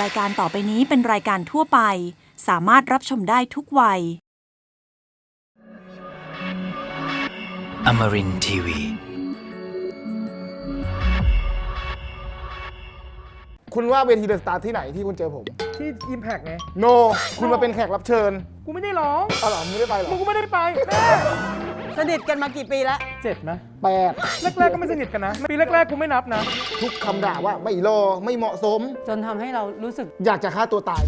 รายการต่อไปนี้เป็นรายการทั่วไป สามารถรับชมได้ทุกวัย Amarin Tiwi. คุณว่าเวทีเดอะสตาร์ที่ไหนที่คุณเจอผม ที่อิมแพกไง โน คุณมาเป็นแขกรับเชิญกูไม่ได้ร้องอ๋อเหรอไม่ได้ไปเหรอ มึงกูไม่ได้ไปแม่ สนิทกันมากี่ปีแล้ว เจ็ดนะแปดแรกๆก็ไม่สนิทกันนะปีแรกๆกูไม่นับนะ ทุกคำด่าว่าไม่รอไม่เหมาะสม จนทำให้เรารู้สึกอยากจะฆ่าตัวตาย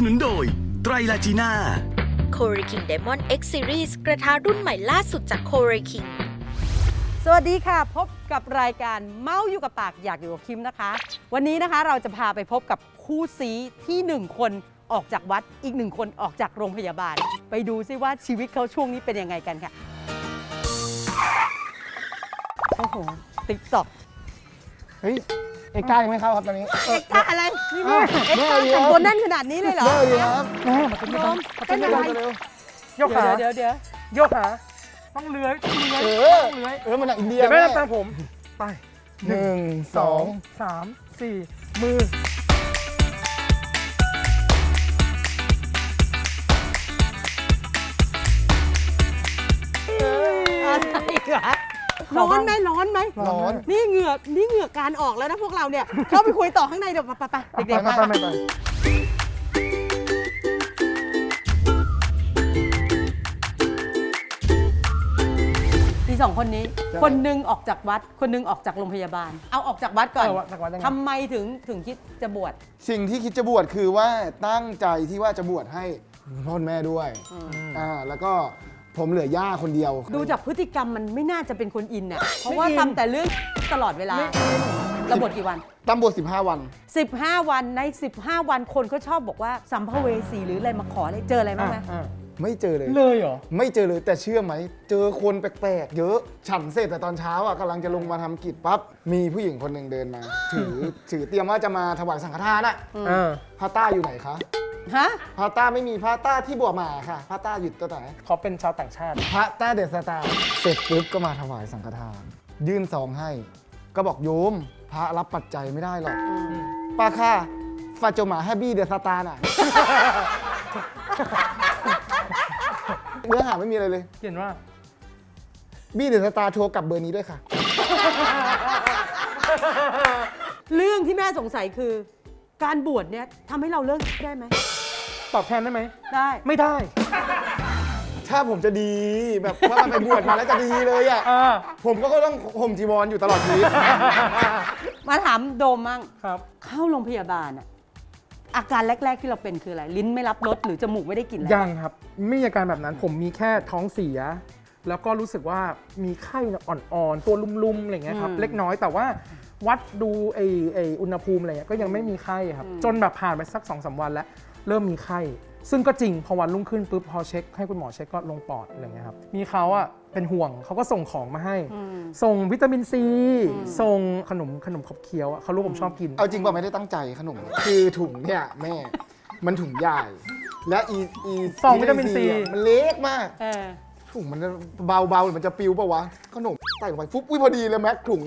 นับสนุนโดย ไตรลาจีน่า c o r e King Diamond X Series กระทะรุ่นใหม่ล่าสุดจาก c o r e King สวัสดีค่ะ พบกับรายการเมาอยู่กับปากอยากอยู่กับคิมนะคะ วันนี้นะคะเราจะพาไปพบกับคู่ซีที่หนึ่งคนออกจากวัดอีกหนึ่งคนออกจากโรงพยาบาล ไปดูซิว่าชีวิตเขาช่วงนี้เป็นยังไงกันค่ะ โอ้โหติ๊กต็อกเฮ้ย เอกล้ายังไม่เข้าครับตอนนี้เอ็กซ์ท่าอะไรนี่แม่เอ็กซ์แม่ท่าเลี้ยแต่งงตัวแน่นขนาดนี้เลยเหรอเลิกเลยครับแม่มาเป็นโยมมาเป็นเป็นอะไรเร็วโยกขาเดี๋ยวเดี๋ยวโยกขาต้องเลื้อยต้องเลื้อยเออต้องเลื้อยเออมันหนักอินเดียเดี๋ยวแม่แม่ตามผมไปหนึ่งสองสามสี่มืออะไรอีกอะ ร้อนไหมร้อนไหมร้อน นี่เหงื่อนี่เหงื่อการออกแล้วนะพวกเราเนี่ย เข้าไปคุยต่อข้างในเดี๋ยวไปไปไปเด็กๆไปไปไปไปไปมีสองคนนี้ คนหนึงออกจากวัด คนหนึงออกจากโรงพยาบาล เอาออกจากวัดก่อนเออจากวัดยังไง ทำไมถึงถึงคิดจะบวช สิ่งที่คิดจะบวชคือว่าตั้งใจที่ว่าจะบวชให้พ่อแม่ด้วยอ่าแล้วก็ ผมเหลือย่าคนเดียว ดูจากพฤติกรรมมันไม่น่าจะเป็นคนอินน่ะเพราะว่าทำแต่เรื่องตลอดเวลาเราบวชกี่วัน ตั้งบวช15 วัน 15 วันใน 15 วันคนเขาชอบบอกว่าสัมภเวสีหรืออะไรมาขออะไรเจออะไรบ้างไหม อะ ไม่เจอเลย เลยเหรอ ไม่เจอเลยแต่เชื่อไหม เจอคนแปลกๆ เยอะ ฉันเสร็จแต่ตอนเช้าอะกำลังจะลงมาทำกิจปั๊บ มีผู้หญิงคนหนึ่งเดินมา ถือถือเตรียมว่าจะมาถวายสังฆทานอะอ่า พาต้าอยู่ไหนคะฮะ พาต้าไม่มีพาต้าที่บวชมาค่ะพาต้าอยู่ตัวไหนเขาเป็นชาวต่างชาติพระต้าเดอะสตาร์เสร็จปุ๊บก็มาถวายสังฆทาน ยื่นซองให้ ก็บอกโยมพระรับปัจจัยไม่ได้หรอกป้าค่ะฟาโจมาแฮบบี้เดอะสตาร์น่ะ เนื้อหาไม่มีอะไรเลย เขียนว่า บี้เดอะสตาร์โทรกลับเบอร์นี้ด้วยค่ะ เรื่องที่แม่สงสัยคือ การบวชเนี่ยทำให้เราเลิกได้ไหม ตอบแทนได้ไหม ได้ ไม่ได้ถ้าผมจะดีแบบว่ามันไปบวชมาแล้วจะดีเลยอะ อ่าผมก็ต้องห่มจีวรอยู่ตลอดชีวิต มาถามโดมมั่งครับ เข้าโรงพยาบาลอะ อาการแรก ๆ ที่เราเป็นคืออะไร ลิ้นไม่รับรสหรือจมูกไม่ได้กลิ่นอะไรยังครับไม่มีอาการแบบนั้นผมมีแค่ท้องเสีย แล้วก็รู้สึกว่ามีไข้อ่อนๆตัวลุ่มๆอะไรเงี้ยครับเล็กน้อยแต่ว่าวัดดูไอไออุณหภูมิอะไรเงี้ยก็ยังไม่มีไข้ครับ จนแบบผ่านไปสัก2อสวันแล้ว เริ่มมีไข้ซึ่งก็จริงพอวันรุ่งขึ้นปุ๊บพอเช็คให้คุณหมอเช็คก็ลงปอดอะไรเงี้ยครับมีเขาอะ เป็นห่วงเขาก็ส่งของมาให้ ส่งวิตามินซี ส่งขนมขนมขบเคี้ยวอะเขารู้ผมชอบกิน เอาจริงป่ะไม่ได้ตั้งใจขนม คือถุงเนี่ยแม่ มันถุงใหญ่ และอีอีซองวิตามินซี อะมันเล็กมาก เออ ถุงมันเบาเบาๆหรือมันจะปิวปะวะ ขนมใส่ลงไปฟุ๊บอุ้ยพอดีเลยแม็กถุง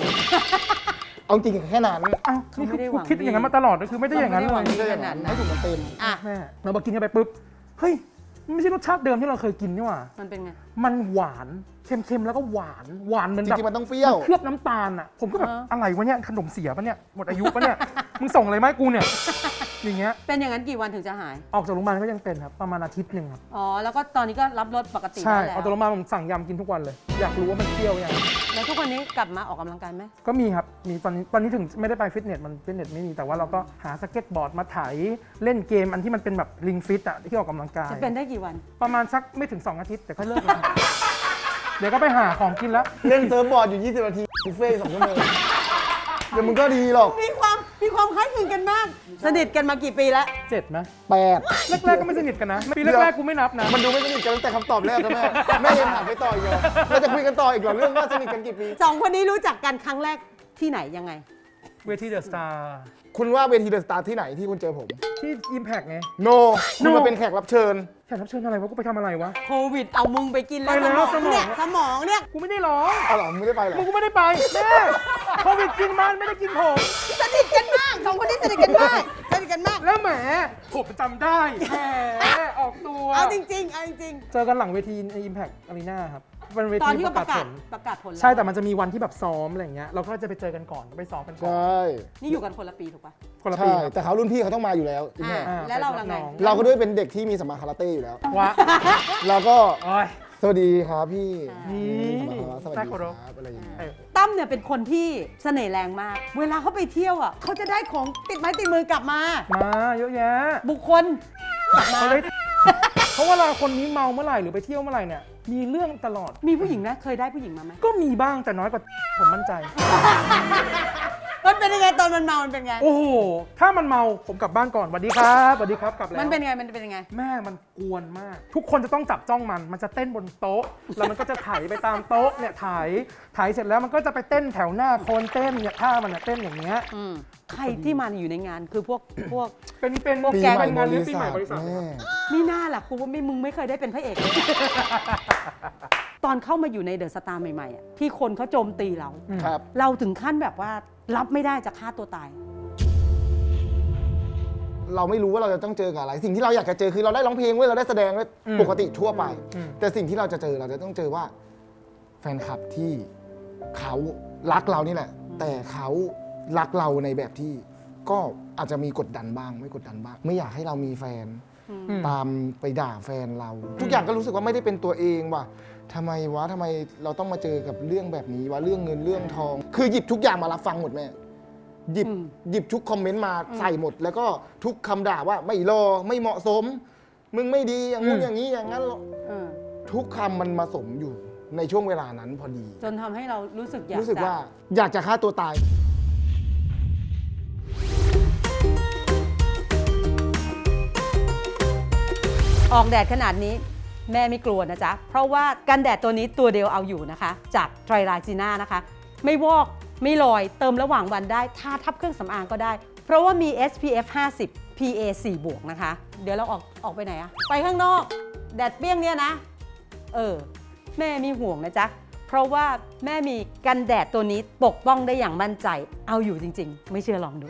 เอาจริงแค่นั้นอ้าวเขานี่ไม่คือได้หวังคิดอย่างนั้นมาตลอดเลยคือไม่ได้อย่างนั้นเราเลไม่ได้หวังยขนาดนั้น ให้ถุงมันเต็ม อะ แม่เรามากินกันไปปุ๊บ เฮ้ย มันไม่ใช่รสชาติเดิมที่เราเคยกินนี่หว่า มันเป็นไงมันหวานเค็มๆแล้วก็หวานหวานเหมือนจแบบริงๆมันต้องเปรี้ยว เคลือบน้ำตาลอะ ผมก็แบบอ่า อะไรวะเนี่ยขนมเสียปะเนี่ยหมดอายุปะเนี่ย มึงส่งอะไรมาให้กูเนี่ย อย่างเงี้ยเป็นอย่างนั้นกี่วันถึงจะหาย ออกจากโรงพยาบาลก็ยังเป็นครับประมาณอาทิตย์หนึ่งครับอ๋อ แล้วก็ตอนนี้ก็รับรสปกติใช่ได้แล้วออกจากโรงพยาบาลผมสั่งยำกินทุกวันเลย อยากรู้ว่ามันเปรี้ยวยัง แล้วทุกวันนี้กลับมาออกกำลังกายไหมก็มีครับ มีตอนนี้ตอนนี้ถึงไม่ได้ไปฟิตเนส มันฟิตเนสไม่มี แต่ว่าเราก็หาสเก็ตบอร์ดมาไถเล่นเกมอันที่มันเป็นแบบลิงฟิตอะที่ออกกำลังกาย จะเป็นได้กี่วัน ประมาณสักไม่ถึง 2 อาทิตย์ แต่ก็เลิกแล้วครับเดี๋ยวก็ไปหาของกินแล้วเล่นเซิร์ฟบอร์ดอยู่ 20 นาทีบุฟเฟ่ต์สองชั่วโมงเดี๋ยวมึงก็ดีหรอกมีความมีความคล้ายคลึงกันมาก สนิทกันมากี่ปีแล้ว เจ็ดไหมแปดแรกๆก็ไม่สนิทกันนะปีแรกๆกูไม่นับนะ มันดูไม่สนิทกันตั้งแต่คำตอบแรกแล้วแม่แม่ยังถามไปต่ออีกเหรอเราจะคุยกันต่ออีกเหรอเรื่องว่าสนิทกันกี่ปี สองคนนี้รู้จักกันครั้งแรกที่ไหนยังไง เวทีเดอะสตาร์ คุณว่าเวทีเดอะสตาร์ที่ไหนที่คุณเจอผม ที่ Impact ไง โนคุณมาเป็นแขกรับเชิญ แขกรับเชิญอะไรวะ กูไปทำอะไรวะ โควิดเอามึงไปกินแล้วไปแล้วสมอง เนี่ยสมองสมองเนี่ยกูไม่ได้ร้องเอาเหรอไม่ได้ไปเหรอ มึงกูไม่ได้ไปแม่โควิดกินมันไม่ได้กินผม สนิทกันมากสองคนนี้สนิทกันมากสนิทกันมาก แล้วแหมผมจำได้แหมออกตัว เอาจริงๆเอาจริงเจอกันหลังเวทีใน Impact Arena ครับ เป็นเวๆตอนทีที่ปเขาระปกาศระผกาศลประกาศผลแล้วใช่แต่มันจะมีวันที่แบบซ้อมอะไรอย่างเงี้ยเราก็จะไปเจอกันก่อนไปซ้อมกันก่อนใช่นี่อยู่กันคนละปีถูกปะคนละปีใช่ ครับ แต่เขารุ่นพี่เขาต้องมาอยู่แล้วอีกอ่าแน่อ่าแล้วเราละไงไปรับน้องเราก็ด้วยเป็นเด็กที่มีสมมาคาราเต้อยู่แล้ว วะเราก็โอ้ย สวัสดีครับพี่นี่สวัสดีครับอะไรอย่างเงี้ยเออตั้มเนี่ยเป็นคนที่เสน่ห์แรงมาก เวลาเขาไปเที่ยวอะเขาจะได้ของติดไม้ติดมือกลับมา มาเยอะแยะบุคคลกลับมาเขาได้ เพราะเวลาคนนี้เมาเมื่อไหร่หรือไปเที่ยวเมื่อไหร่เนี่ย มีเรื่องตลอด มีผู้หญิงนะ เคยได้ผู้หญิงมาไหม ก็มีบ้างแต่น้อยกว่า ผมมั่นใจ มันเป็นยังไงตอนมันเมา มันเป็นไง โอ้โห ถ้ามันเมาผมกลับบ้านก่อนสวัสดีครับสวัสดีครับกลับแล้ว มันเป็นยังไง มันเป็นยังไง แม่มันกวนมาก ทุกคนจะต้องจับจ้องมัน มันจะเต้นบนโต๊ะ แล้วมันก็จะไถไปตามโต๊ะเนี่ยไถไถเสร็จแล้วมันก็จะไปเต้นแถวหน้าคนเต้นเนี่ยท่ามันเนี่ยเต้นอย่างเงี้ย อืมใครที่มาอยู่ในงานคือพวกพวก เป็นเป็นพวกปีแก๊งใหม่เป็นบงานเลี้ยริงปีใหษัม่ทบริษัทแม่มีหน้าล่ะกูว่าไม่มึงไม่เคยได้เป็นพระเอกเลย ตอนเข้ามาอยู่ในเดอะสตาร์ใหม่ๆอะที่คนเขาโจมตีเรา ครับ เราถึงขั้นแบบว่า รับไม่ได้จะฆ่าตัวตาย เราไม่รู้ว่าเราจะต้องเจอกับอะไร สิ่งที่เราอยากจะเจอคือเราได้ร้องเพลงเว้ยเราได้แสดงเว้ยอืมปกติทั่วไป อืม แต่สิ่งที่เราจะเจอเราจะต้องเจอว่า แฟนคลับที่เขารักเรานี่แหละ แต่เขารักเราในแบบที่ ก็อาจจะมีกดดันบ้าง ไม่กดดันบ้าง ไม่อยากให้เรามีแฟน อืม ตามไปด่าแฟนเรา ทุกอย่างก็รู้สึกว่าไม่ได้เป็นตัวเองว่ะ ทำไมวะทำไมเราต้องมาเจอกับเรื่องแบบนี้วะเรื่องเงินเรื่องทอง คือหยิบทุกอย่างมารับฟังหมดแม่หยิบอืม หยิบทุกคอมเมนต์มาใส่หมด แล้วก็ทุกคำด่าว่าไม่รอไม่เหมาะสม มึงไม่ดีอย่างงู้นอืมอย่างนี้อย่างนั้นหรอกเออทุกคำมันมาสมอยู่ในช่วงเวลานั้นพอดี จนทำให้เรารู้สึกอยากรู้สึกจะว่าอยากจะฆ่าตัวตาย ออกแดดขนาดนี้ แม่ไม่กลัวนะจ๊ะ เพราะว่ากันแดดตัวนี้ตัวเดียวเอาอยู่นะคะ จากไตรราจีน่านะคะ ไม่วอกไม่ลอยเติมระหว่างวันได้ทาทับเครื่องสำอางก็ได้ เพราะว่ามี SPF 50 PA 4บวกนะคะ เดี๋ยวเราออกออกไปไหนอะไปข้างนอก แดดเปรี้ยงเนี่ยนะ เออ แม่มีห่วงนะจ๊ะ เพราะว่าแม่มีกันแดดตัวนี้ปกป้องได้อย่างมั่นใจ เอาอยู่จริง ๆ ไม่เชื่อลองดู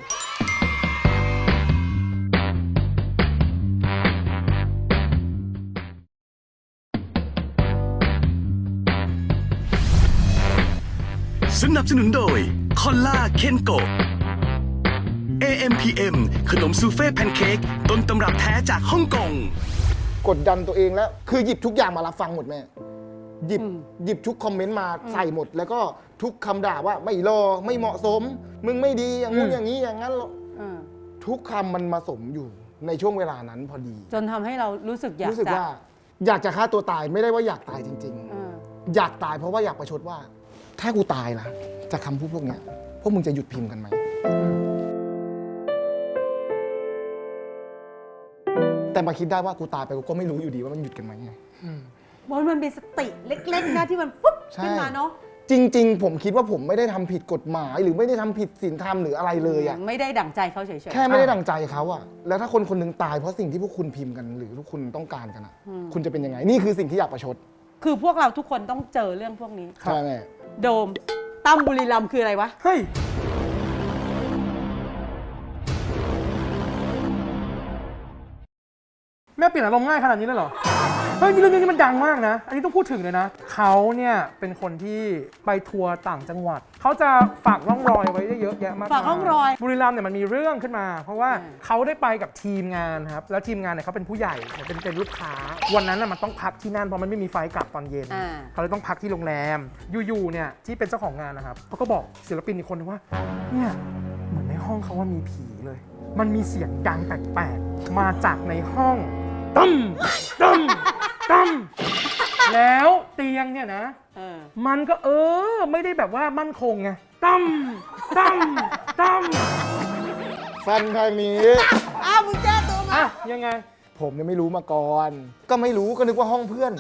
สนับสนุนโดยคอลล่าเคนโก AMPM ขนมซูเฟ่แพนเค้กต้นตำรับแท้จากฮ่องกง กดดันตัวเองแล้ว คือหยิบทุกอย่างมารับฟังหมดแม่ หยิบอืมหยิบทุกคอมเมนต์มาใส่หมด แล้วก็ทุกคำด่าว่าไม่รอไม่เหมาะสม มึงไม่ดีอย่างงู้นอืมอย่างนี้อย่างนั้นหรอกเออทุกคำมันมาสมอยู่ในช่วงเวลานั้นพอดี จนทำให้เรารู้สึกอยากรู้สึกจะว่า อยากจะฆ่าตัวตายไม่ได้ว่าอยากตายจริงเออๆอยากตายเพราะว่าอยากประชดว่า ถ้ากูตายล่ะจากคำพูดพวกเนี้ยพวกมึงจะหยุดพิมพ์กันไหม แต่มาคิดได้ว่ากูตายไปกูก็ไม่รู้อยู่ดีว่ามันหยุดกันไหมไง มันมันเป็นสติเล็กๆนะที่มันปุ๊บใช่ ขึ้นมาเนาะจริง ๆ ผมคิดว่าผมไม่ได้ทำผิดกฎหมาย หรือไม่ได้ทำผิดศีลธรรมหรืออะไรเลยอะไม่ได้ดั่งใจเขาเฉยแค่ไม่ได้ดังใจเขาอะแล้วถ้าคนคนหนึงตายเพราะสิ่งที่พวกคุณพิมพ์กันหรือพวกคุณต้องการกันอะคุณจะเป็นยังไง นี่คือสิ่งที่อยากประชดๆคือพวกเราทุกคนต้องเจอเรื่องพวกนี้ ใช่ไหม โดมตั้มบุรีรัมย์คืออะไรวะ เฮ้ย แม่เปลี่ยนอารมณ์ง่ายขนาดนี้เลยเหรอ เฮ้ยมีเรื่องนี้มันดังมากนะ อันนี้ต้องพูดถึงเลยนะ เขาเนี่ยเป็นคนที่ไปทัวร์ต่างจังหวัด เขาจะฝากร่องรอยไว้ได้เยอะแยะมากมยฝากร่องรอย บุรีรัมย์เนี่ยมันมีเรื่องขึ้นมา เพราะว่าอืมเขาได้ไปกับทีมงานครับ แล้วทีมงานเนี่ยเขาเป็นผู้ใหญ่เป็นเป็นลูกค้า วันนั้นน่ะมันต้องพักที่นั่นเพราะมันไม่มีไฟล์กลับตอนเย็น อ่า เขาเลยต้องพักที่โรงแรม อยู่ๆ เนี่ยที่เป็นเจ้าของงานนะครับเขาก็บอกศิลปินอีกคนนึงว่า เนี่ยเหมือนในห้องเขาว่ามีผีเลย มันมีเสียงดังแปลกๆ มาจากในห้องตั้มตั้ม ตั้มแล้วเตียงเนี่ยนะ เออ มันก็เออ ไม่ได้แบบว่ามั่นคงไงตั้มตั้มตั้มฟันทางนี้ อ้าวมึงแก้ตัวมาอะยังไง ผมเนี่ยไม่รู้มาก่อน ก็ไม่รู้ก็นึกว่าห้องเพื่อน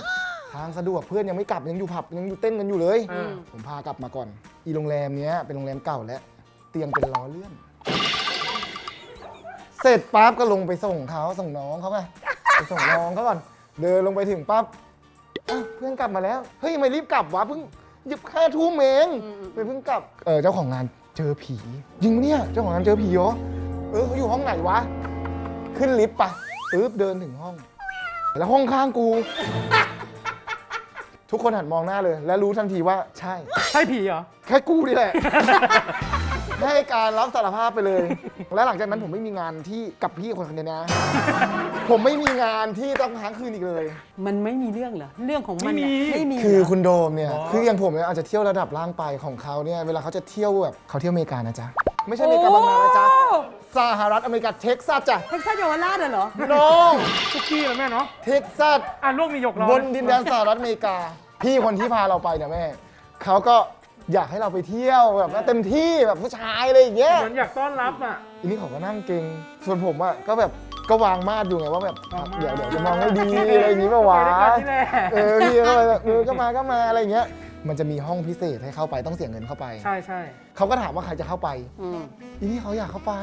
ทางสะดวกเพื่อนยังไม่กลับยังอยู่ผับยังอยู่เต้นกันอยู่เลย อืม ผมพากลับมาก่อน อีโรงแรมเนี้ยเป็นโรงแรมเก่าแล้ว เตียงเป็นล้อเลื่อน เสร็จปั๊บก็ลงไปส่งเขาส่งน้องเขาไงไปส่งน้องเขาก่อน เดินลงไปถึงปั๊บอ้าวเพื่อนกลับมาแล้ว เฮ้ยทำไม่รีบกลับวะเพิ่งหยิบแค่ทุ่มเองไปเพิ่งกลับเออเจ้าของงานเจอผีจริงปะเนี่ยเจ้าของงานเจอผีเหรอเออเขาอยู่ห้องไหนวะ ขึ้นลิฟต์ไปปึ๊บเดินถึงห้อง แล้วห้องข้างกู ทุกคนหันมองหน้าเลย และรู้ทันทีว่าใช่ ใช่ผีเหรอ แค่กูนี่แหละ ให้การรับสารภาพไปเลย และหลังจากนั้นผมไม่มีงานที่กับพี่คนคนนี้นะ ผมไม่มีงานที่ต้องค้างคืนอีกเลย มันไม่มีเรื่องเหรอ เรื่องของมันไม่มีน่ะไม่มีคือเหรคุณโดมเนี่ยอ๋อคืออย่างผมเนี่ยอาจจะเที่ยวระดับล่างไปของเขาเนี่ย เวลาเขาจะเที่ยวแบบเขาเที่ยวอเมริกานะจ๊ะ ไม่ใช่อเมริกาบางนานะจ๊ะ สหรัฐอเมริกาเท็กซัสจ้ะเท็กซัสเยาวราชเหรอ น้องซุกี้แล้วแม่เนาะเท็กซัส อะลูกมีหยกล้อบนดินแดนสหรัฐอเมริกา พี่คนที่พาเราไปเนี่ยแม่เขาก็ อยากให้เราไปเที่ยวแบบว่าเต็มที่แบบผู้ชายอะไรอย่างเงี้ย เหมือนอยากต้อนรับอะอันนี้เขาก็นั่งเก่ง ส่วนผมอะก็แบบก็วางมาดอยู่ไงว่าแบบวางมาดเดี๋ยวเดี๋ยวจะมองให้ดีอะไรอย่างงี้ป่าวะไปด้วยกันนี่แหละ เออพี่ก็เลยเออก็มาก็มาอะไรอย่างเงี้ย มันจะมีห้องพิเศษให้เข้าไปต้องเสียเงินเข้าไป ใช่ใช่เขาก็ถามว่าใครจะเข้าไป อืม อีนี่เขาอยากเข้าไป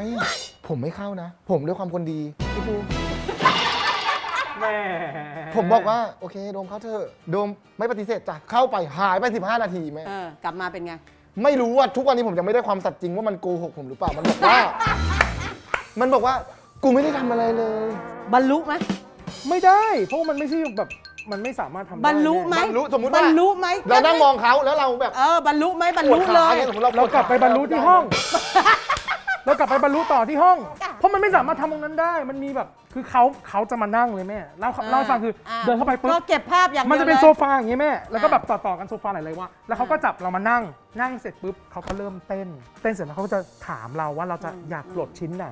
ผมไม่เข้านะ ผมด้วยความคนดีคิด ดูแม่ผมบอกว่าโอเคโดมเข้าเถอะโดมไม่ปฏิเสธจ้ะเข้าไปหายไป 15 นาทีแม่เออกลับมาเป็นไง ไม่รู้ว่าทุกวันนี้ผมจะไม่ได้ความสัตย์จริงว่ามันโกหกผมหรือเปล่ามันบอกว่า มันบอกว่ากูไม่ได้ทำอะไรเลย บรรลุไหมไม่ได้ เพราะว่ามันไม่ใช่แบบมันไม่สามารถทำได้บรรลุไหมบรรลุสมมุติบว่ารรลุไหมเรานั่งมองเขาแล้วเราแบบเออบรรลุไหมบรรปวลุดเลขายเนี่ยสมมติเราเราปวดกลับไปบรรลุที่ห้อง เรากลับไปบรรลุต่อที่ห้องค่ะเพราะมันไม่สามารถทำตรงนั้นได้ มันมีแบบคือเขาเขาจะมานั่งเลยแม่เล่าเล่าให้ฟังคือออ่เดินเข้าไปปุ๊ก็บเก็บภาพอย่างมันดียวจะเป็นลยโซฟาอย่างงี้แม่แล้วก็แบบต่อๆกันโซฟาหลายๆว่าแล้วเขาก็จับเรามานั่งนั่งเสร็จปุ๊บเขาก็เริ่มเต้น เต้นเสร็จแล้วเขาก็จะถามเราว่าเราจะอยากปลดชิ้นไหน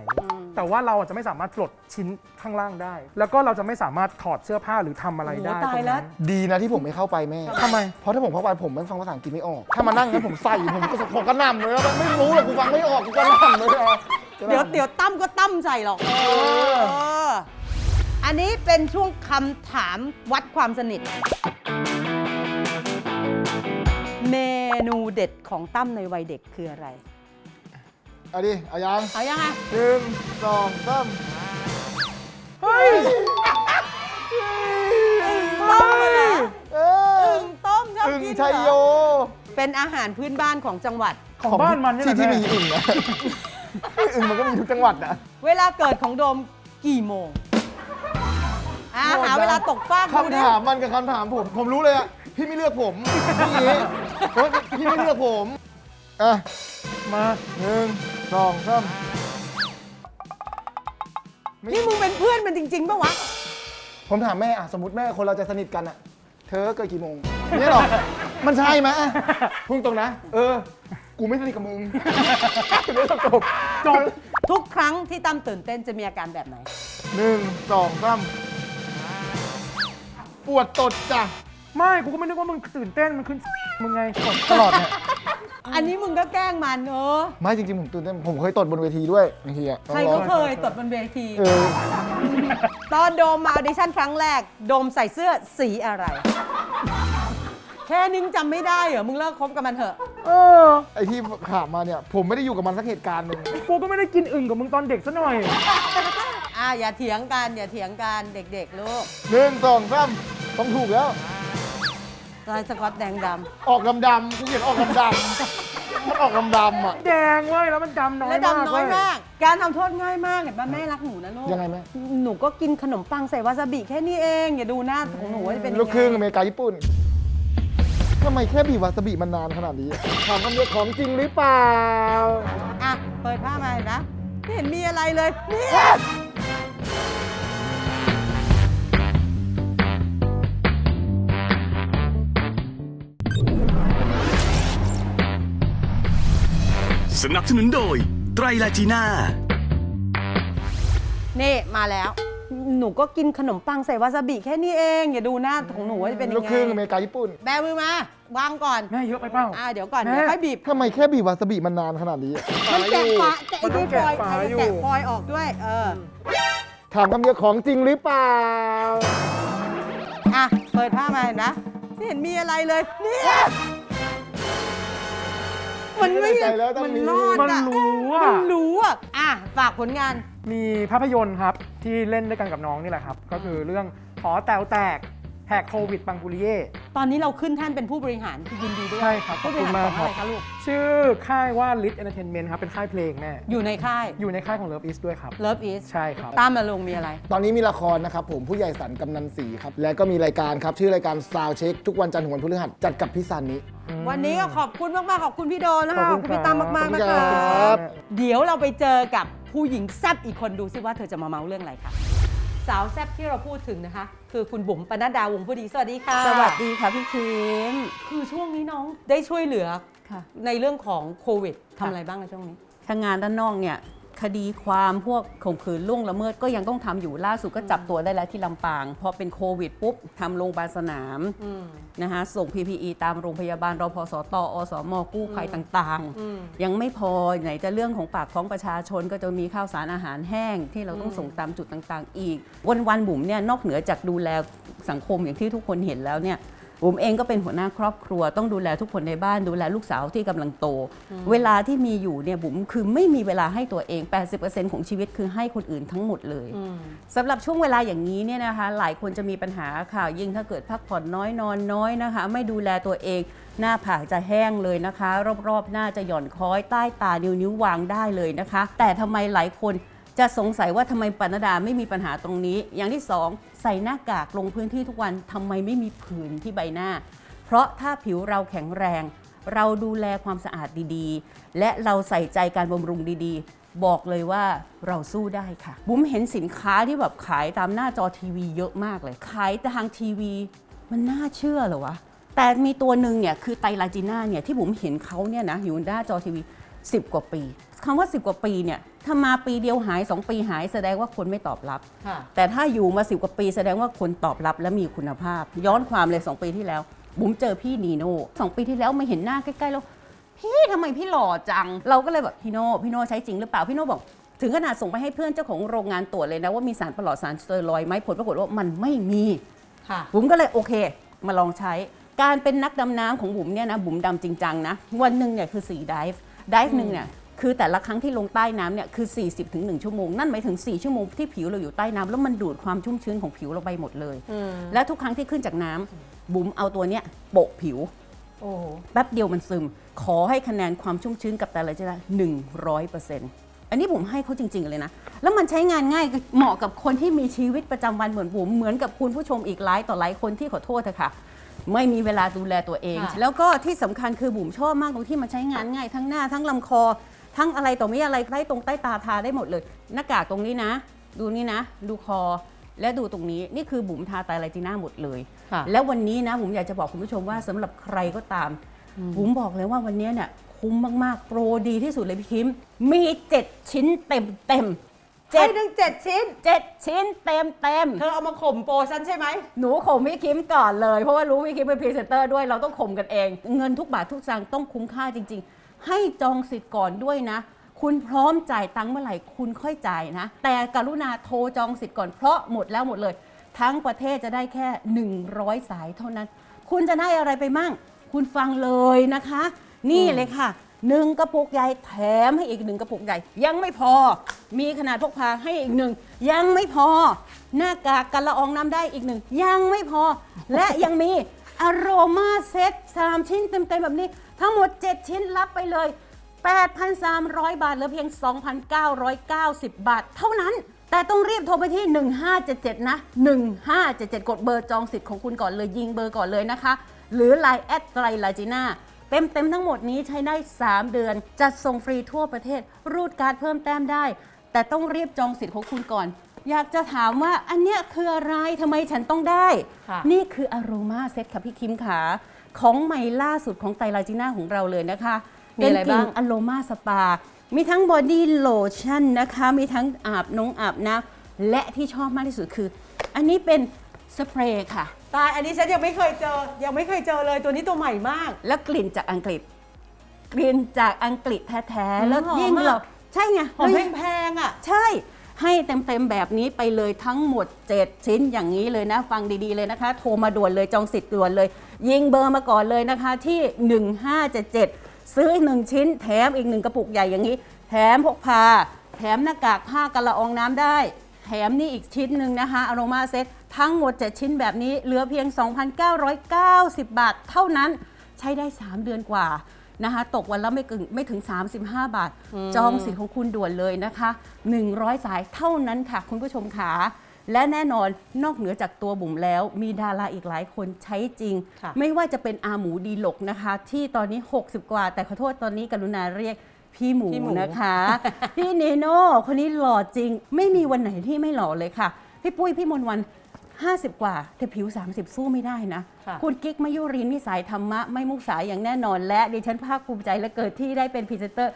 แต่ว่าเราอาจจะไม่สามารถปลดชิ้นข้างล่างได้ แล้วก็เราจะไม่สามารถถอดเสื้อผ้าหรือทำอะไรได้โอ้ตตายรงแล้นั้วนดีนะที่ผมไม่เข้าไปแม่ทำไมเพราะถ้าผมเข้าไปผมไม่ฟังภาษาอังกฤษไม่ออกถ้ามานั่งงั้นผมใส่ผมก็ผมก็นำเลยแล้วมันไม่รู้หรอกกูฟังไม่ออกกูก็นำเลยอะ เดี๋ยวเดี๋ยวตั้มก็ตั้มใส่หรอกเอออันนี้เป็นช่วงคำถามวัดความสนิท เมนูเด็ดของตั้มในวัยเด็กคืออะไร เอาดิเอายังเอายังไงหนึ่งสองสามเฮ้ยต้มเหรอเอออึ่งต้มชอบอึ่งกินชัยเหโยรอเป็นอาหารพื้นบ้านของจังหวัด ของบ้านมันนี่แหที่ละที่แม่มีอึ่งนะ อึ่งมันก็มีทุกจังหวัดนะเวลาเกิดของโดมกี่โมงอ่าหาเวลาตกฟากดูดิคำถามมันกับคำถามผม ผมรู้เลยอะพี่ไม่เลือกผมพี่อย่างงี้เฮ้ยพี่ไม่เลือกผมอะมาหนึ่งสองสามนี่มึงเป็นเพื่อนมันจริงๆปะวะ ผมถามแม่อะสมมติแม่คนเราจะสนิทกันอะเธอเกิดกี่โมงเนี่ยหรอ มันใช่ไหมอะพุ่งตรงนะ เออ กูไม่สนิทกับมึงเดี๋ยวจบจบทุกครั้งที่ตั้มตื่นเต้นจะมีอาการแบบไหนหนึ่งสองสามปวดตดจ้ะ ไม่กูก็ไม่นึกว่ามึงตื่นเต้นมันขึ้นมึงไงกดตลอดเนี่ยอันนี้มึงก็แกล้งมันเออไม่จริงๆผมตื่นเต้นผมเคยตดบนเวทีด้วยบางทีอะใครก็เคยตดบนเวที เออ ตอนโดมมาออดิชั่นครั้งแรก โดมใส่เสื้อสีอะไร แค่นิ้งจำไม่ได้เหรอ มึงเลิกคบกับมันเถอะ เออ ไอที่ถามมาเนี่ย ผมไม่ได้อยู่กับมันสักเหตุการณ์หนึ่งกูก็ไม่ได้กินอึ่งกับมึงตอนเด็กซะหน่อย อ่าอย่าเถียงกัน อย่าเถียงกัน เด็กๆ ลูกหนึ่งสองสามต้องถูกแล้ว ลายสกอตแดงดออกดำดำๆกูเขียนออกดำดำๆมันออกดำดำๆอะ แดงเว้ยแล้วมันดำน้ำอยและมากดำน้อยเว้ยมาก การทำโทษง่ายมากเห็นป่ะแม่รักหนูนะลูกยังไงแม่ หนูก็กินขนมปังใส่วาซาบิแค่นี้เอง อย่าดูหน้าของหนูว่าจะเป็นยังลูกไงครึ่งอเมริกาญี่ปุ่น ทำไมแค่บีบวาซาบิมันนานขนาดนี้ถามคำเดียวของจริงหรือเปล่า อะ เปิดผ้ามาเห็นนะไม่เห็นมีอะไรเลยนี่สนับสนุนโดย ไตรลาจีน่า นี่มาแล้ว หนูก็กินขนมปังใส่วาซาบิแค่นี้เอง อย่าดูหน้าของหนูว่าจะเป็นลูยักงไงครึ่งอเมริกาญี่ปุ่นแบมือมาวางก่อนแม่เยอะไปเปล่า อ่าเดี๋ยวก่อนแม่เดี๋ยวค่อยบีบทำไมแค่บีบวาซาบิมันนานขนาดนี้อะมันแกะฝาแกะมันต้ที่องฟอยล์แกะฝาอยู่ แกะฟอยล์ออกด้วย เออถามคำเดียวของจริงหรือเปล่า อะเปิดผ้ามาเห็นนะไม่เห็นมีอะไรเลยเนี่ยมันไม่ไม่ได้ใจแล้วต้องมันมี รอดมันอะรู้อะมันรู้อะอะฝากผลงาน มีภาพยนตร์ครับที่เล่นด้วยกันกับน้องนี่แหละครับ ก็คือเรื่องหอแตวแตกแหกโควิดปังปุริเย่ ตอนนี้เราขึ้นแท่านเป็นผู้บริหารยินดีด้วยใช่ครับผู้บริหารขอบขคุองณอะมากครับไรคะลูก ชื่อค่ายว่า Lit Entertainment ครับเป็นค่ายเพลงแม่อยู่ในค่าย อยู่ในค่ายของ Love Is ด้วยครับ Love is ใช่ครับ ตามมาลงมีอะไร ตอนนี้มีละครนะครับผมผู้ใหญ่สันกำนันสีครับ และก็มีรายการครับ ชื่อรายการ Sound Check ทุกวันจันทร์ถึงวันพฤหัสจัดกับพี่ซันนี้ วันนี้ก็ขอบคุณมาก ๆ ขอบคุณพี่โดนะคะขขออบบคุคุณณครับพี่ตั้มมาก ๆ นะขอบคะคุณครับเดี๋ยวเราไปเจอกับ ผู้หญิงแซ่บอีกคนดูซิว่าเธอจะมาเมาเรื่องอะไรค่ะ สาวแซ่บที่เราพูดถึงนะคะ คือคุณบุ๋มปนัดดาวงผู้ดีสวัสดีค่ะ สวัสดีค่ะพี่คิมคือช่วงนี้น้องได้ช่วยเหลือค่ะในเรื่องของโควิดทำค่ะอะไรบ้างในช่วงนี้ทางงานด้านนอกเนี่ย คดีความพวกข่มขืนล่วงละเมิดก็ยังต้องทำอยู่ล่าสุดก็จับตัวได้แล้วที่ลำปาง พอเป็นโควิดปุ๊บทำโรงพยาบาลสนามอืมนะคะส่ง PPE ตามโรงพยาบาลรพสตอสมกู้ภัยต่างอืมๆยังไม่พอไหนจะเรื่องของปากท้องประชาชนก็จะมีข้าวสารอาหารแห้ง ที่เราต้องส่งตามจุดต่างๆ อีก วันวันๆบุ๋มเนี่ยนอกเหนือจากดูแลสังคมอย่างที่ทุกคนเห็นแล้วเนี่ย บุ๋มเองก็เป็นหัวหน้าครอบครัว ต้องดูแลทุกคนในบ้านดูแลลูกสาวที่กำลังโต เวลาที่มีอยู่เนี่ยบุ๋มคือไม่มีเวลาให้ตัวเอง 80%ของชีวิตคือให้คนอื่นทั้งหมดเลยอืมสำหรับช่วงเวลาอย่างนี้เนี่ยนะคะ หลายคนจะมีปัญหาค่ะยิ่งถ้าเกิดพักผ่อนน้อยนอนน้อยนะคะ ไม่ดูแลตัวเองหน้าผากจะแห้งเลยนะคะ รอบๆ หน้าจะหย่อนคล้อยใต้ตานิ้วนิ้ววางได้เลยนะคะ แต่ทำไมหลายคนจะสงสัยว่าทำไมปนดาไม่มีปัญหาตรงนี้ อย่างที่สอง ใส่หน้ากากลงพื้นที่ทุกวันทำไมไม่มีผื่นที่ใบหน้า เพราะถ้าผิวเราแข็งแรง เราดูแลความสะอาดดีๆ และเราใส่ใจการบำรุงดีๆ บอกเลยว่าเราสู้ได้ค่ะ บุ๋มเห็นสินค้าที่แบบขายตามหน้าจอทีวีเยอะมากเลย ขายทางทีวี มันน่าเชื่อเหรอวะแต่มีตัวหนึ่งเนี่ยคือไตลาจีน่าเนี่ยที่บุ๋มเห็นเขาเนี่ยนะอยู่หน้าจอทีวี 10 กว่าปีคำว่า 10 กว่าปีเนี่ย ถ้ามาปีเดียวหาย 2 ปีหายแสดงว่าคนไม่ตอบรับ ค่ะ แต่ถ้าอยู่มาสิบกว่าปีแสดงว่าคนตอบรับและมีคุณภาพ ย้อนความเลย 2 ปีที่แล้วบุ๋มเจอพี่นีโน่สองปีที่แล้วมาเห็นหน้าใกล้ๆแล้ว พี่ทำไมพี่หล่อจัง เราก็เลยแบบพี่โน่พี่โน่ใช้จริงหรือเปล่าพี่โน่บอก ถึงขนาดส่งไปให้เพื่อนเจ้าของโรงงานตรวจเลยนะว่ามีสารปลอดสารสเตียรอยด์ไหมผลปรากฏว่ามันไม่มี ค่ะ บุ๋มก็เลยโอเค มาลองใช้ การเป็นนักดำน้ำของบุ๋มเนี่ยนะบุ๋มดำจริงจังนะ วันหนึ่งเนี่ยคือ4 dive dive หนึ่งเนี่ย คือแต่ละครั้งที่ลงใต้น้ำเนี่ยคือ 40ถึง1ชั่วโมง นั่นหมายถึง 4 ชั่วโมงที่ผิวเราอยู่ใต้น้ำแล้วมันดูดความชุ่มชื้นของผิวเราไปหมดเลย อืมและทุกครั้งที่ขึ้นจากน้ำบุ๋มเอาตัวเนี้ยโปะผิว โอ้โหแป๊บเดียวมันซึม ขอให้คะแนนความชุ่มชื้นกับแต่ละเจลา100%อันนี้ผมให้เขาจริง ๆ เลยนะ แล้วมันใช้งานง่ายเหมาะกับคนที่มีชีวิตประจำวันเหมือนผมเหมือนกับคุณผู้ชมอีกหลายต่อหลายคนที่ขอโทษเถอะค่ะ ไม่มีเวลาดูแลตัวเอง ค่ะ แล้วก็ที่สำคัญคือบุ๋มชอบมากตรงที่มันใช้งานง่ายทั้งหน้าทั้งลำคอ ทั้งอะไรต่อไม่อะไรใต้ตรงใต้ตาทาได้หมดเลย หน้ากากตรงนี้นะ ดูนี่นะ ดูคอและดูตรงนี้นี่คือบุ๋มทาไตรไลจีน่าหมดเลย ค่ะ แล้ววันนี้นะผมอยากจะบอกคุณผู้ชมว่าสำหรับใครก็ตามผมบอกเลยว่าวันนี้เนี่ยคุ้มมาก ๆ โปรดีที่สุดเลยพี่คิม มี 7 ชิ้นเต็มเต็มๆเจ็ใช้ดถึงเจ็ดชิ้น เจ็ดชิ้นเต็มเต็มเธอเอามาข่มโปรฉันใช่ไหม หนูข่มพี่คิมก่อนเลย เพราะว่ารู้พี่คิมเป็นพรีเซนเตอร์ด้วยเราต้องข่มกันเอง เงินทุกบาททุกสตางค์ต้องคุ้มค่าจริงๆ ให้จองสิทธิ์ก่อนด้วยนะ คุณพร้อมจ่ายตังค์เมื่อไหร่คุณค่อยจ่ายนะ แต่กรุณาโทรจองสิทธิ์ก่อนเพราะหมดแล้วหมดเลย ทั้งประเทศจะได้แค่ 100 สายเท่านั้น คุณจะได้อะไรไปมั่ง คุณฟังเลยนะคะ นี่เลยค่ะหนึ่งกระปุกใหญ่แถมให้อีกหนึ่งกระปุกใหญ่ยังไม่พอ มีขนาดพกพาให้อีกหนึ่งยังไม่พอ หน้ากากกันละอองน้ำได้อีกหนึ่งยังไม่พอ และยังมี อโรมาเซต3 ชิ้นเต็มๆแบบนี้ ทั้งหมด 7 ชิ้นรับไปเลย 8,300 บาทเหลือเพียง 2,990 บาท เท่านั้น แต่ต้องรีบโทรไปที่ 1577 นะ 1577 กดเบอร์จองสิทธิ์ของคุณก่อนเลยยิงเบอร์ก่อนเลยนะคะ หรือ Line แอดไตรลาจีน่าเต็มเต็มๆทั้งหมดนี้ใช้ได้ 3 เดือน จัดส่งฟรีทั่วประเทศ รูดการ์ดเพิ่มแต้มได้ แต่ต้องรีบจองสิทธิ์ของคุณก่อน อยากจะถามว่าอันเนี้ยคืออะไรทำไมฉันต้องได้ ค่ะ นี่คืออโรมาเซตค่ะพี่คิมขาของใหม่ล่าสุดของไตรลาจีน่าของเราเลยนะคะมีอะไรบ้าง อโรมาสปา มีทั้งบอดี้โลชั่นนะคะ มีทั้งอาบนงอาบน้ำและที่ชอบมากที่สุดคือ อันนี้เป็นสเปรย์ค่ะ ตายอันนี้ฉันยังไม่เคยเจอ ยังไม่เคยเจอเลยตัวนี้ตัวใหม่มาก แล้วกลิ่นจากอังกฤษ กลิ่นจากอังกฤษแท้อืมๆแล้วหอมยิ่งมาก เราใช่ไงหอมแล้วแพงๆอะ ใช่ ให้เต็มๆแบบนี้ไปเลยทั้งหมด 7 ชิ้นอย่างนี้เลยนะ ฟังดีๆเลยนะคะ โทรมาด่วนเลยจองสิทธิ์ด่วนเลย ยิงเบอร์มาก่อนเลยนะคะที่ 1577 ซื้อ 1 ชิ้น แถมอีก 1 กระปุกใหญ่อย่างนี้ แถมพกพา แถมหน้ากากผ้ากันละอองน้ำได้แถมนี่อีกชิ้นหนึ่งนะคะอโรมาเซตทั้งหมด 7 ชิ้นแบบนี้เหลือเพียง 2,990 บาท เท่านั้นใช้ได้ 3 เดือนกว่า นะคะตกวันละไม่ถึงไม่ถึง 35 บาท จองสิทธิ์ของคุณด่วนเลยนะคะ 100 สายเท่านั้นค่ะ คุณผู้ชมขาและแน่นอนนอกเหนือจากตัวบุ๋มแล้ว มีดาราอีกหลายคนใช้จริงค่ะไม่ว่าจะเป็นอาหมูดีหลกนะคะ ที่ตอนนี้ 60 กว่า แต่ขอโทษตอนนี้กรุณาเรียกพี่หมูพี่หมูนะคะ พี่เนโน่คนนี้หล่อจริง ไม่มีวันไหนที่ไม่หล่อเลยค่ะ พี่ปุ้ยพี่มนต์วัน 50 กว่า แต่ผิว 30 สู้ไม่ได้นะ ค่ะคุณกิ๊กมายุรินนิสัยธรรมะไม่มุสายอย่างแน่นอน และดิฉันภาคภูมิใจและเกิดที่ได้เป็นพรีเซนเตอร์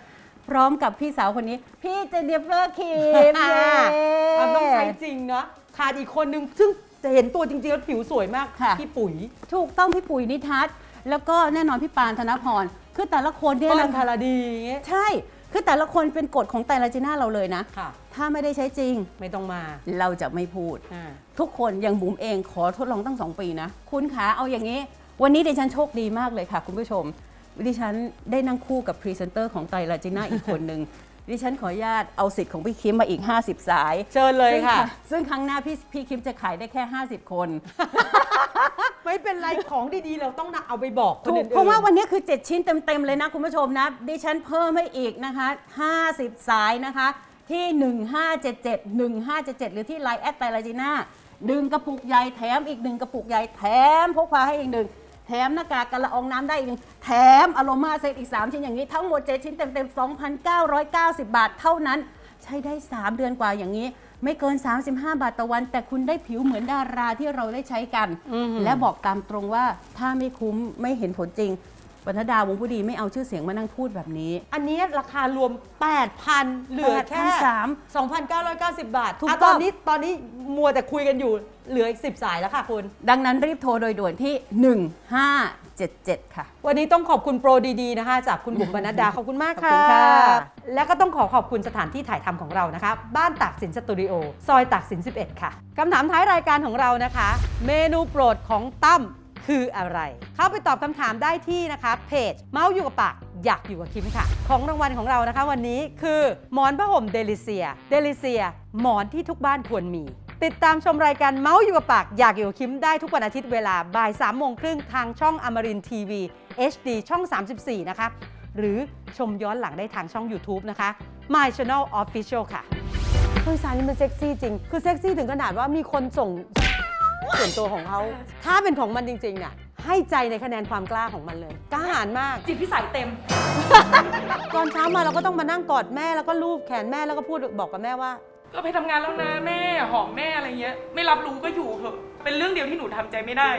พร้อมกับพี่สาวคนนี้ พี่เจเนฟเฟอร์คิมมันต้องใช้จริงเนาะขาดอีกคนนึงซึ่งจะเห็นตัวจริงๆแล้วผิวสวยมากค่ะ พี่ปุ๋ยถูกต้องพี่ปุ๋ยนิทัศน์แล้วก็แน่นอนพี่ปานธนพรคือแต่ละคนเนี่ยต้นนะพาราดีอย่างเงี้ย ใช่ คือแต่ละคนเป็นกฎของแต่ละจีน่าเราเลยนะ ค่ะ ถ้าไม่ได้ใช้จริง ไม่ต้องมาเราจะไม่พูด อ่า ทุกคนอย่างบุ๋มเองขอทดลองตั้งสองปีนะ คุณขาเอาอย่างนี้ วันนี้ดิฉันโชคดีมากเลยค่ะ คุณผู้ชม ดิฉันได้นั่งคู่กับพรีเซนเตอร์ของไตรลาจิน่าอีกคนหนึ่ง ดิฉันขออนุญาตเอาสิทธิ์ของพี่คิมมาอีก 50 สายเชิญเลยซึ่งค่ะ ซึ่งครั้งหน้าพี่พี่คิมจะขายได้แค่ 50 คน ไม่เป็นไรของดีๆ เราต้องเอาไปบอกคนถูอื่กนๆ เพราะว่าวันนี้คือ 7 ชิ้นเต็ม ๆ เลยนะ คุณผู้ชมนะ ดิฉันเพิ่มให้อีกนะคะ 50 สายนะคะ ที่ 1577 1577 หรือที่ไลน์แอดไตรลาจิน่าดึงกระปุกใหญ่แถมอีกหนึ่งกระปุกใหญ่แถมพกพาให้อีกหนึ่งแถมหน้ากากกันละอองน้ำได้อีกหนึ่งแถมอโรมาเซตอีก 3 ชิ้นอย่างนี้ ทั้งหมด 7 ชิ้นเต็มๆ 2,990 บาทเท่านั้น ใช้ได้ 3 เดือนกว่าอย่างนี้ ไม่เกิน 35 บาทต่อวัน แต่คุณได้ผิวเหมือนดาราที่เราได้ใช้กัน และบอกตามตรงว่าถ้าไม่คุ้มไม่เห็นผลจริง ปนัดดาวงผู้ดีไม่เอาชื่อเสียงมานั่งพูดแบบนี้อันนี้ราคารวม 8,000 เหลือแค่8,300 2,990 บาทถูกอะต้ตองอนนี้ตอนนี้มัวแต่คุยกันอยู่ เหลืออีก 10 สายแล้วค่ะคุณ ดังนั้นรีบโทรโดยด่วนที่ 1577 ค่ะ วันนี้ต้องขอบคุณโปรดีๆนะคะ จากคุณบุ๋มบรรณดา ขอบคุณมากขอบคุณค่ะค่ะและก็ต้องขอขอบคุณสถานที่ถ่ายทำของเรานะคะ บ้านตากสินสตูดิโอ ซอยตากสิน 11 ค่ะคำถามท้ายรายการของเรานะคะ เมนูโปรดของตั้ม คืออะไร เข้าไปตอบคำถามได้ที่นะคะเพจเมาส์อยู่กับปากอยากอยู่กับคิมค่ะ ของรางวัลของเรานะคะวันนี้คือหมอนผ้าห่มเดลิเซีย เดลิเซีย หมอนที่ทุกบ้านควรมี ติดตามชมรายการเมาส์อยู่กับปากอยากอยู่กับคิมได้ทุกวันอาทิตย์เวลาบ่าย3โมงครึ่งทางช่องอมรินทีวี HD ช่อง 34 นะคะ หรือชมย้อนหลังได้ทางช่อง YouTube นะคะ My Channel Official ค่ะ เฮ้ยสารนี้มันเซ็กซี่จริง คือเซ็กซี่ถึงขนาดว่ามีคนส่ง ส่วนตัวของเขาถ้าเป็นของมันจริงๆเนี่ยให้ใจในคะแนนความกล้าของมันเลย กล้าหาญมาก จิตพิสัยเต็ม ตอนเช้ามาเราก็ต้องมานั่งกอดแม่แล้วก็ลูบแขนแม่แล้วก็พูดบอกกับแม่ว่า ก็ไปทำงานแล้วนะแม่หอมแม่อะไรเงี้ย ไม่รับรู้ก็อยู่เถอะ เป็นเรื่องเดียวที่หนูทำใจไม่ได้